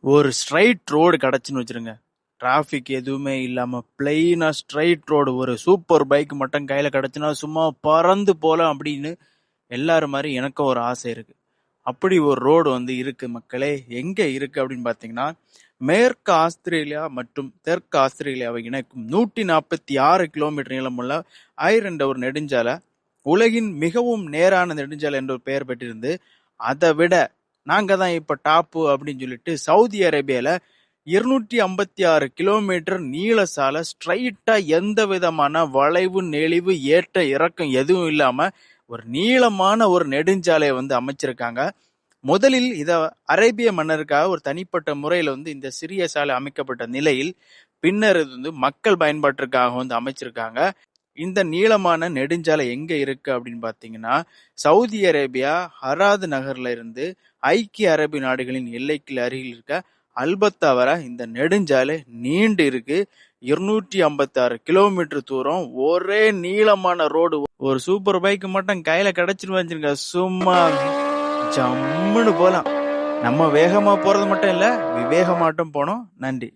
ஒரு straight road கிடச்சுன்னு வச்சுருங்க. Traffic எதுவுமே இல்லாமல் பிளெயினாக ஸ்ட்ரைட் ரோடு ஒரு சூப்பர் பைக் மட்டும் கையில் கிடச்சுன்னா சும்மா பறந்து போகலாம் அப்படின்னு எல்லாரும் மாதிரி எனக்கும் ஒரு ஆசை இருக்கு. அப்படி ஒரு ரோடு வந்து இருக்கு மக்களே. எங்க இருக்கு அப்படின்னு பார்த்தீங்கன்னா மேற்கு ஆஸ்திரேலியா மற்றும் தெற்கு ஆஸ்திரேலியாவை இணைக்கும் நூற்றி நாற்பத்தி ஆறு கிலோமீட்டர் நீளமுள்ள ஐரண்ட ஒரு நெடுஞ்சாலை. உலகின் மிகவும் நேரான நெடுஞ்சாலை என்ற ஒரு பெயர் பெற்றிருந்து அதை விட நாங்க தான் இப்ப டாப்பு அப்படின்னு சொல்லிட்டு சவுதி அரேபியால இருநூற்றி ஐம்பத்தி ஆறு கிலோமீட்டர் நீள சாலை ஸ்ட்ரைட்டா எந்த விதமான வளைவு நெளிவு ஏற்ற இறக்கம் எதுவும் இல்லாம ஒரு நீளமான ஒரு நெடுஞ்சாலையை வந்து அமைச்சிருக்காங்க. முதலில் இத அரேபிய மன்னருக்காக ஒரு தனிப்பட்ட முறையில வந்து இந்த சிறிய சாலை அமைக்கப்பட்ட நிலையில் பின்னர் இது வந்து மக்கள் பயன்பாட்டிற்காக வந்து அமைச்சிருக்காங்க. இந்த நீளமான நெடுஞ்சாலை எங்க இருக்கு அப்படின்னு பாத்தீங்கன்னா சவுதி அரேபியா ஹராத் நகர்ல இருந்து ஐக்கிய அரபு நாடுகளின் எல்லைக்கு அருகில் இருக்க அல்பத்தா வர இந்த நெடுஞ்சாலை நீண்டு இருக்கு. இருநூற்றி ஐம்பத்தி ஆறு கிலோமீட்டர் தூரம் ஒரே நீளமான ரோடு ஒரு சூப்பர் பைக் மட்டும் கையில கிடைச்சிட்டு வச்சிருங்க சும்மா ஜம்முன்னு போலாம். நம்ம வேகமா போறது மட்டும் இல்ல விவேகமாட்டும் போனோம். நன்றி.